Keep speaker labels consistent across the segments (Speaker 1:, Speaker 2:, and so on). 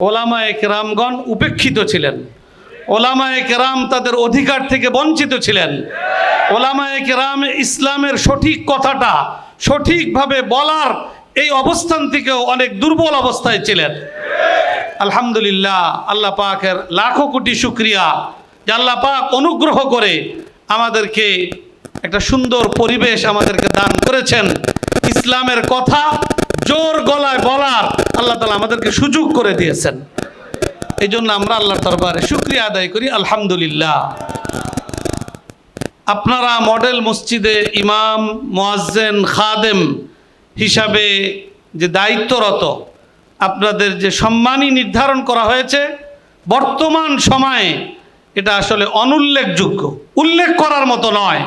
Speaker 1: ওলামায়ে কেরামগণ উপেক্ষিত ছিলেন। ওলামায়ে কেরাম তাদের অধিকার থেকে বঞ্চিত ছিলেন। ওলামায়ে কেরাম ইসলামের সঠিক কথাটা, সঠিকভাবে বলার এই অবস্থান থেকেও অনেক দুর্বল অবস্থায় ছিলেন। আলহামদুলিল্লাহ, আল্লাহ পাকের লাখো কোটি শুক্রিয়া যে আল্লাহ পাক অনুগ্রহ করে আমাদেরকে একটা সুন্দর পরিবেশ আমাদেরকে দান করেছেন। ইসলামের কথা জোর গলায় বলার আল্লাহ তালা আমাদেরকে সুযোগ করে দিয়েছেন। এই জন্য আমরা আল্লাহর দরবারে শুক্রিয়া আদায় করি, আলহামদুলিল্লাহ। আপনারা মডেল মসজিদে ইমাম, মোয়াজ্জেন, খাদেম হিসাবে যে দায়িত্বরত, আপনাদের যে সম্মানই নির্ধারণ করা হয়েছে, বর্তমান সময়ে এটা আসলে অনুল্লেখযোগ্য। উল্লেখ করার মতো নয়।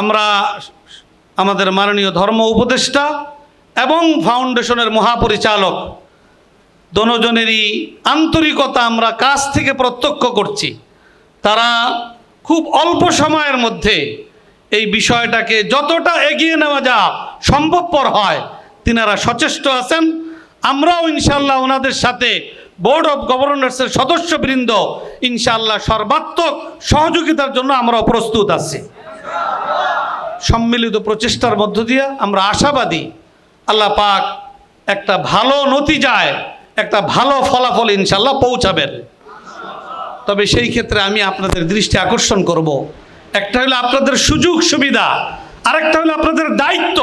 Speaker 1: আমরা আমাদের মাননীয় ধর্ম উপদেষ্টা এবং ফাউন্ডেশনের মহাপরিচালক, দনোজনেরই আন্তরিকতা আমরা কাছ থেকে প্রত্যক্ষ করছি। তারা খুব অল্প সময়ের মধ্যে এই বিষয়টাকে যতটা এগিয়ে নেওয়া যা সম্ভবপর হয়, তিনারা সচেষ্ট আছেন। আমরাও ইনশাল্লাহ ওনাদের সাথে বোর্ড অফ গভর্নর্সের সদস্যবৃন্দ ইনশাল্লাহ সর্বাত্মক সহযোগিতার জন্য আমরাও প্রস্তুত আছি। সম্মিলিত প্রচেষ্টার মধ্য দিয়ে আমরা আশাবাদী আল্লাহ পাক একটা ভালো নতিজায়, একটা ভালো ফলাফল ইনশাল্লাহ পৌঁছাবেন। তবে সেই ক্ষেত্রে আমি আপনাদের দৃষ্টি আকর্ষণ করব। একটা হলো আপনাদের সুযোগ সুবিধা, আরেকটা হলো আপনাদের দায়িত্ব।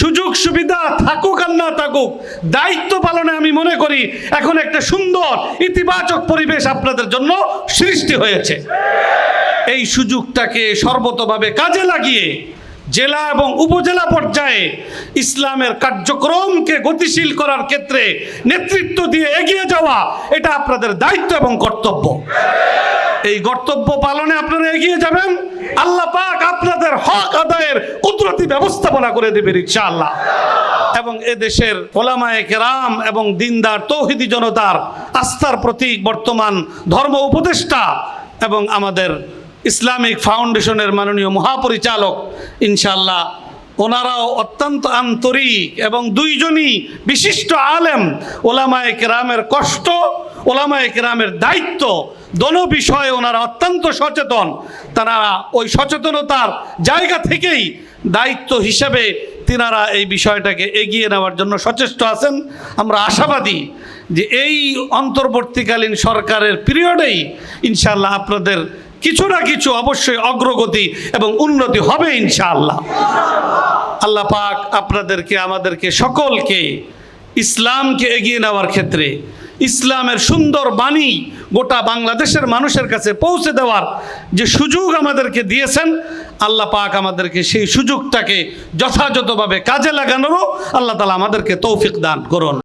Speaker 1: সুযোগ সুবিধা থাকুক আর না থাকুক, দায়িত্ব পালনে আমি মনে করি এখন একটা সুন্দর, ইতিবাচক পরিবেশ আপনাদের জন্য সৃষ্টি হয়েছে। এই সুযোগটাকে সর্বতভাবে কাজে লাগিয়ে জেলা এবং উপজেলা পর্যায়ে ইসলামের কার্যক্রমকে গতিশীল করার ক্ষেত্রে নেতৃত্ব দিয়ে এগিয়ে যাওয়া, এটা আপনাদের দায়িত্ব এবং কর্তব্য। এই কর্তব্য পালনে আপনারা এগিয়ে যাবেন। আল্লাহ পাক আপনাদের হক আদায়ের কুদরতি ব্যবস্থাপনা করে দেবেন ইনশাআল্লাহ। এবং এদেশের ওলামায়ে কেরাম এবং দিনদার তৌহিদি জনতার আস্থার প্রতীক বর্তমান ধর্ম উপদেষ্টা এবং আমাদের ইসলামিক ফাউন্ডেশনের মাননীয় মহাপরিচালক ইনশাল্লাহ ওনারাও অত্যন্ত আন্তরিক এবং দুইজনই বিশিষ্ট আলেম, ওলামায়ে কেরামের কষ্ট, ওলামায়ে কেরামের দায়িত্ব, দোনো বিষয়ে ওনারা অত্যন্ত সচেতন। তারা ওই সচেতনতার জায়গা থেকেই দায়িত্ব হিসেবে তিনারা এই বিষয়টাকে এগিয়ে নেওয়ার জন্য সচেষ্ট আছেন। আমরা আশাবাদী যে এই অন্তর্বর্তীকালীন সরকারের পিরিয়ডেই ইনশাল্লাহ আপনাদের কিছু না কিছু অবশ্যই অগ্রগতি এবং উন্নতি হবে ইনশাআল্লাহ। আল্লাহ পাক আপনাদেরকে, আমাদেরকে সকলকে ইসলামকে এগিয়ে নেওয়ার ক্ষেত্রে ইসলামের সুন্দর বাণী গোটা বাংলাদেশের মানুষের কাছে পৌঁছে দেওয়ার যে সুযোগ আমাদেরকে দিয়েছেন, আল্লাহ পাক আমাদেরকে সেই সুযোগটাকে যথাযথভাবে কাজে লাগানোরও আল্লাহ তালা আমাদেরকে তৌফিক দান করুন।